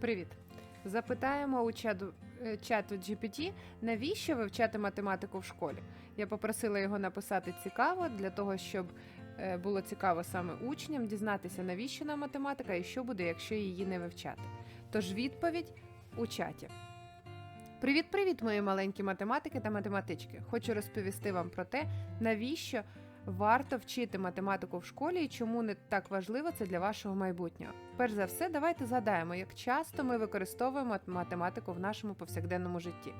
Привіт! Запитаємо у чату, е, чату GPT, навіщо вивчати математику в школі. Я попросила його написати цікаво для того, щоб е, було цікаво саме учням дізнатися, навіщо нам математика і що буде, якщо її не вивчати. Тож відповідь у чаті. Привіт-привіт, мої маленькі математики та математички! Хочу розповісти вам про те, навіщо варто вчити математику в школі і чому не так важливо це для вашого майбутнього. Перш за все, давайте згадаємо, як часто ми використовуємо математику в нашому повсякденному житті.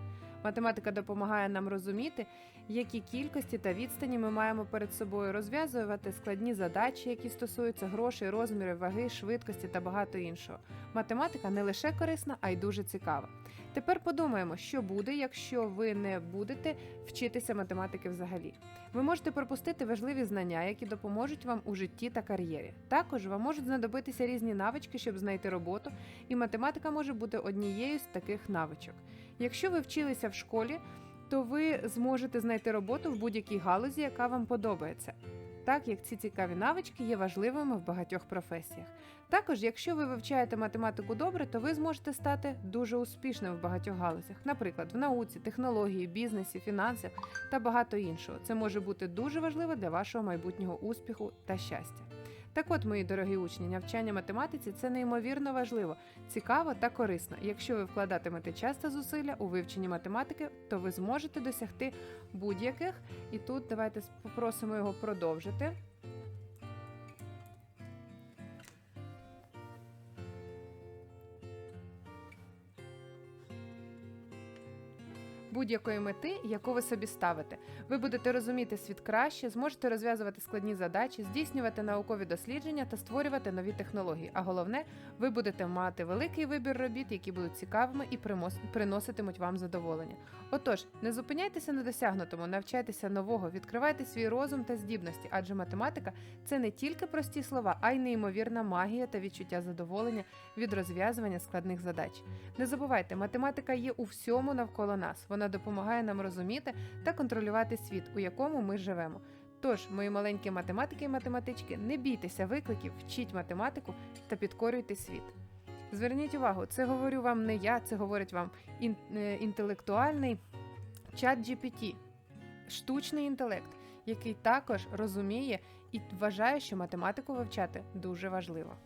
Математика допомагає нам розуміти, які кількості та відстані ми маємо перед собою, розв'язувати складні задачі, які стосуються грошей, розмірів, ваги, швидкості та багато іншого. Математика не лише корисна, а й дуже цікава. Тепер подумаємо, що буде, якщо ви не будете вчитися математики взагалі. Ви можете пропустити важливі знання, які допоможуть вам у житті та кар'єрі. Також вам можуть знадобитися різні навички, щоб знайти роботу, і математика може бути однією з таких навичок. Якщо ви вчилися в школі, то ви зможете знайти роботу в будь-якій галузі, яка вам подобається. Так як ці цікаві навички є важливими в багатьох професіях. Також, якщо ви вивчаєте математику добре, то ви зможете стати дуже успішним в багатьох галузях, наприклад, в науці, технології, бізнесі, фінансах та багато іншого. Це може бути дуже важливо для вашого майбутнього успіху та щастя. Так от, мої дорогі учні, навчання математиці це неймовірно важливо, цікаво та корисно. Якщо ви вкладатимете час та зусилля у вивченні математики, то ви зможете досягти будь-яких. І тут давайте попросимо його продовжити. Будь-якої мети, яку ви собі ставите, ви будете розуміти світ краще, зможете розв'язувати складні задачі, здійснювати наукові дослідження та створювати нові технології. А головне, ви будете мати великий вибір робіт, які будуть цікавими і приноситимуть вам задоволення. Отож, не зупиняйтеся на досягнутому, навчайтеся нового, відкривайте свій розум та здібності, адже математика це не тільки прості слова, а й неймовірна магія та відчуття задоволення від розв'язування складних задач. Не забувайте, математика є у всьому навколо нас. Вона допомагає нам розуміти та контролювати світ, у якому ми живемо. Тож, мої маленькі математики і математички, не бійтеся викликів, вчіть математику та підкорюйте світ. Зверніть увагу, це говорю вам не я, це говорить вам е, інтелектуальний чат GPT, штучний інтелект, який також розуміє і вважає, що математику вивчати дуже важливо.